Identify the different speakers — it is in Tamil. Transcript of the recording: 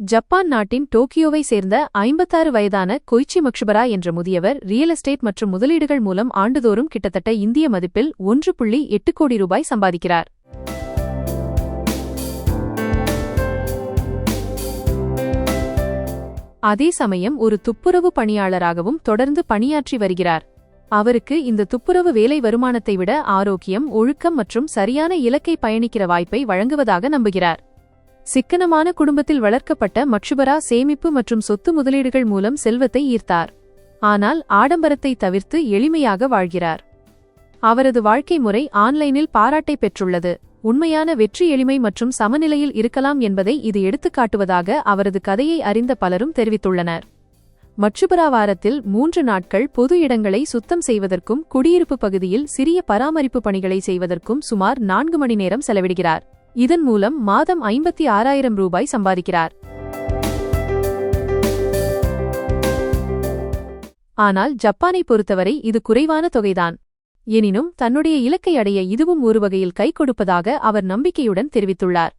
Speaker 1: ஜப்பான் நாட்டின் டோக்கியோவை சேர்ந்த ஐம்பத்தாறு வயதான கொய்ச்சி மக்ஷுபரா என்ற முதியவர் ரியல் எஸ்டேட் மற்றும் முதலீடுகள் மூலம் ஆண்டுதோறும் கிட்டத்தட்ட இந்திய மதிப்பில் ஒன்று புள்ளி எட்டு கோடி ரூபாய் சம்பாதிக்கிறார். அதே சமயம் ஒரு துப்புரவு பணியாளராகவும் தொடர்ந்து பணியாற்றி வருகிறார். அவருக்கு இந்த துப்புரவு வேலை வருமானத்தை விட ஆரோக்கியம் ஒழுக்கம் மற்றும் சரியான இலக்கை பயணிக்கிற வாய்ப்பை வழங்குவதாக நம்புகிறார். சிக்கனமான குடும்பத்தில் வளர்க்கப்பட்ட மக்ஷுபரா சேமிப்பு மற்றும் சொத்து முதலீடுகள் மூலம் செல்வத்தை ஈர்த்தார். ஆனால் ஆடம்பரத்தை தவிர்த்து எளிமையாக வாழ்கிறார். அவரது வாழ்க்கை முறை ஆன்லைனில் பாராட்டை பெற்றுள்ளது. உண்மையான வெற்றி எளிமை மற்றும் சமநிலையில் இருக்கலாம் என்பதை இது எடுத்துக்காட்டுவதாக அவரது கதையை அறிந்த பலரும் தெரிவித்துள்ளனர். மச்சுபரா வாரத்தில் மூன்று நாட்கள் பொது இடங்களை சுத்தம் செய்வதற்கும் குடியிருப்பு பகுதியில் சிறிய பராமரிப்பு பணிகளை செய்வதற்கும் சுமார் நான்கு மணி நேரம் செலவிடுகிறார். இதன் மூலம் மாதம் ஐம்பத்தி ஆறாயிரம் ரூபாய் சம்பாதிக்கிறார். ஆனால் ஜப்பானை பொறுத்தவரை இது குறைவான தொகைதான். எனினும் தன்னுடைய இலக்கை அடைய இதுவும் ஒரு வகையில் கை கொடுப்பதாக அவர் நம்பிக்கையுடன் தெரிவித்துள்ளார்.